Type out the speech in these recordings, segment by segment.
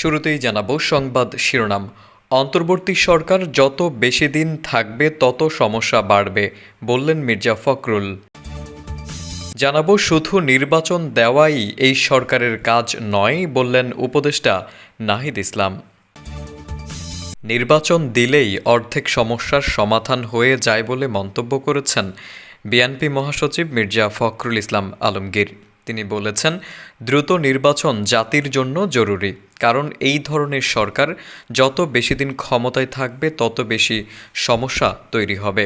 শুরুতেই জানাব সংবাদ শিরোনাম। অন্তর্বর্তী সরকার যত বেশি দিন থাকবে, তত সমস্যা বাড়বে, বললেন মির্জা ফখরুল। জানাব শুধু নির্বাচন দেওয়াই এই সরকারের কাজ নয়, বললেন উপদেষ্টা নাহিদ ইসলাম। নির্বাচন দিলেই অর্ধেক সমস্যার সমাধান হয়ে যায় বলে মন্তব্য করেছেন বিএনপি মহাসচিব মির্জা ফখরুল ইসলাম আলমগীর। তিনি বলেছেন, দ্রুত নির্বাচন জাতির জন্য জরুরি, কারণ এই ধরনের সরকার যত বেশি দিন ক্ষমতায় থাকবে, তত বেশি সমস্যা তৈরি হবে।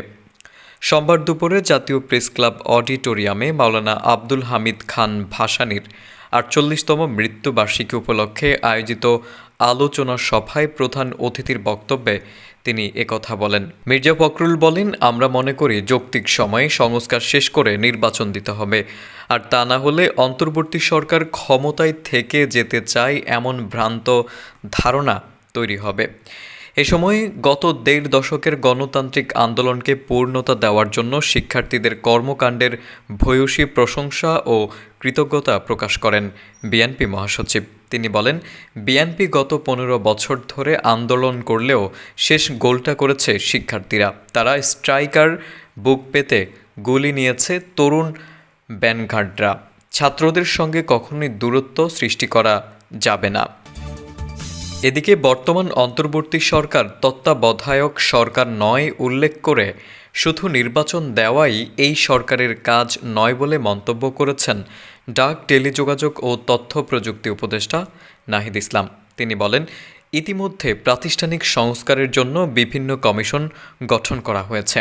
সোমবার দুপুরে জাতীয় প্রেস ক্লাব অডিটোরিয়ামে মাওলানা আব্দুল হামিদ খান ভাসানীর আটচল্লিশতম মৃত্যুবার্ষিকী উপলক্ষে আয়োজিত আলোচনা সভায় প্রধান অতিথির বক্তব্যে তিনি একথা বলেন। মির্জা ফখরুল বলেন, আমরা মনে করি যৌক্তিক সময়ে সংস্কার শেষ করে নির্বাচন দিতে হবে। আর তা না হলে অন্তর্বর্তী সরকার ক্ষমতায় থেকে যেতে চায় এমন ভ্রান্ত ধারণা তৈরি হবে। এ সময় গত দেড় দশকের গণতান্ত্রিক আন্দোলনকে পূর্ণতা দেওয়ার জন্য শিক্ষার্থীদের কর্মকাণ্ডের ভূয়সী প্রশংসা ও কৃতজ্ঞতা প্রকাশ করেন বিএনপি মহাসচিব। তিনি বলেন, বিএনপি গত পনেরো বছর ধরে আন্দোলন করলেও শেষ গোলটা করেছে শিক্ষার্থীরা। তারা স্ট্রাইকার বুক পেতে গুলি নিয়েছে তরুণ ব্যানঘাটরা। ছাত্রদের সঙ্গে কখনোই দূরত্ব সৃষ্টি করা যাবে না। এদিকে বর্তমান অন্তর্বর্তী সরকার তত্ত্বাবধায়ক সরকার নয় উল্লেখ করে শুধু নির্বাচন দেওয়াই এই সরকারের কাজ নয় বলে মন্তব্য করেছেন ডাক, টেলিযোগাযোগ ও তথ্য প্রযুক্তি উপদেষ্টা নাহিদ ইসলাম। তিনি বলেন, ইতিমধ্যে প্রাতিষ্ঠানিক সংস্কারের জন্য বিভিন্ন কমিশন গঠন করা হয়েছে।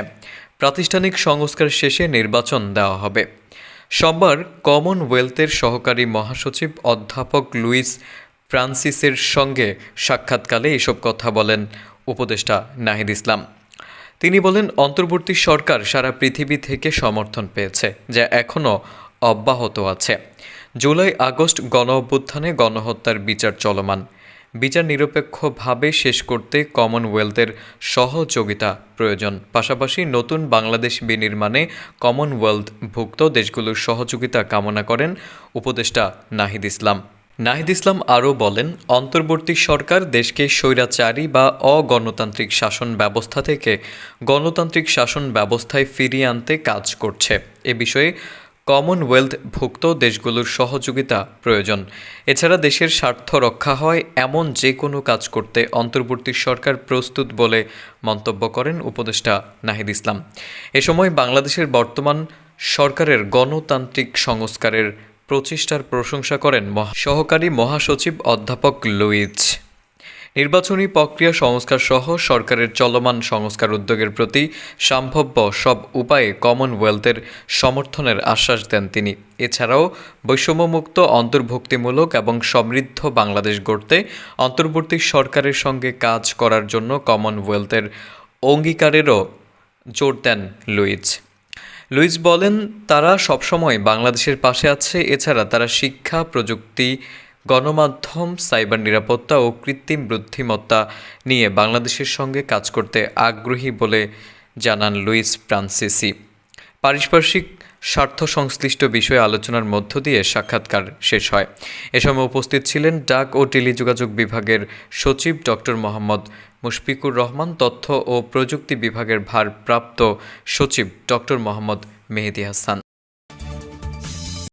প্রাতিষ্ঠানিক সংস্কার শেষে নির্বাচন দেওয়া হবে। সোমবার কমনওয়েলথের সহকারী মহাসচিব অধ্যাপক লুইস ফ্রান্সিসের সঙ্গে সাক্ষাৎকালে এসব কথা বলেন উপদেষ্টা নাহিদ ইসলাম। তিনি বলেন, অন্তর্বর্তী সরকার সারা পৃথিবী থেকে সমর্থন পেয়েছে, যা এখনও অব্যাহত আছে। জুলাই আগস্ট গণ অভ্যুত্থানে গণহত্যার বিচার চলমান। বিচার নিরপেক্ষভাবে শেষ করতে কমনওয়েলথের সহযোগিতা প্রয়োজন। পাশাপাশি নতুন বাংলাদেশ বিনির্মাণে কমনওয়েলথভুক্ত দেশগুলোর সহযোগিতা কামনা করেন উপদেষ্টা নাহিদ ইসলাম। নাহিদ ইসলাম আরও বলেন, অন্তর্বর্তী সরকার দেশকে স্বৈরাচারী বা অগণতান্ত্রিক শাসন ব্যবস্থা থেকে গণতান্ত্রিক শাসন ব্যবস্থায় ফিরিয়ে আনতে কাজ করছে। এ বিষয়ে কমনওয়েলথভুক্ত দেশগুলোর সহযোগিতা প্রয়োজন। এছাড়া দেশের স্বার্থ রক্ষা হয় এমন যে কোনো কাজ করতে অন্তর্বর্তী সরকার প্রস্তুত বলে মন্তব্য করেন উপদেষ্টা নাহিদ ইসলাম। এ সময় বাংলাদেশের বর্তমান সরকারের গণতান্ত্রিক সংস্কারের প্রচেষ্টার প্রশংসা করেন সহকারী মহাসচিব অধ্যাপক লুইজ। নির্বাচনী প্রক্রিয়া সংস্কার সহ সরকারের চলমান সংস্কার উদ্যোগের প্রতি সম্ভাব্য সব উপায়ে কমনওয়েলথের সমর্থনের আশ্বাস দেন তিনি। এছাড়াও বৈষম্যমুক্ত, অন্তর্ভুক্তিমূলক এবং সমৃদ্ধ বাংলাদেশ গড়তে অন্তর্বর্তী সরকারের সঙ্গে কাজ করার জন্য কমনওয়েলথের অঙ্গীকারেরও জোর দেন লুইজ। লুইস বলেন, তারা সবসময় বাংলাদেশের পাশে আছে, এছাড়া তারা শিক্ষা, প্রযুক্তি, গণমাধ্যম, সাইবার নিরাপত্তা ও কৃত্রিম বুদ্ধিমত্তা নিয়ে বাংলাদেশের সঙ্গে কাজ করতে আগ্রহী বলে জানান লুইস ফ্রান্সিসি। পারিপার্শ্বিক স্বার্থ সংশ্লিষ্ট বিষয়ে আলোচনার মধ্য দিয়ে সাক্ষাৎকার শেষ হয়। এ সময় উপস্থিত ছিলেন ডাক ও টেলিযোগাযোগ বিভাগের সচিব ডক্টর মোহাম্মদ মুশফিকুর রহমান তথ্য ও প্রযুক্তি বিভাগের ভারপ্রাপ্ত সচিব ডক্টর মোহাম্মদ মেহেদি হাসান।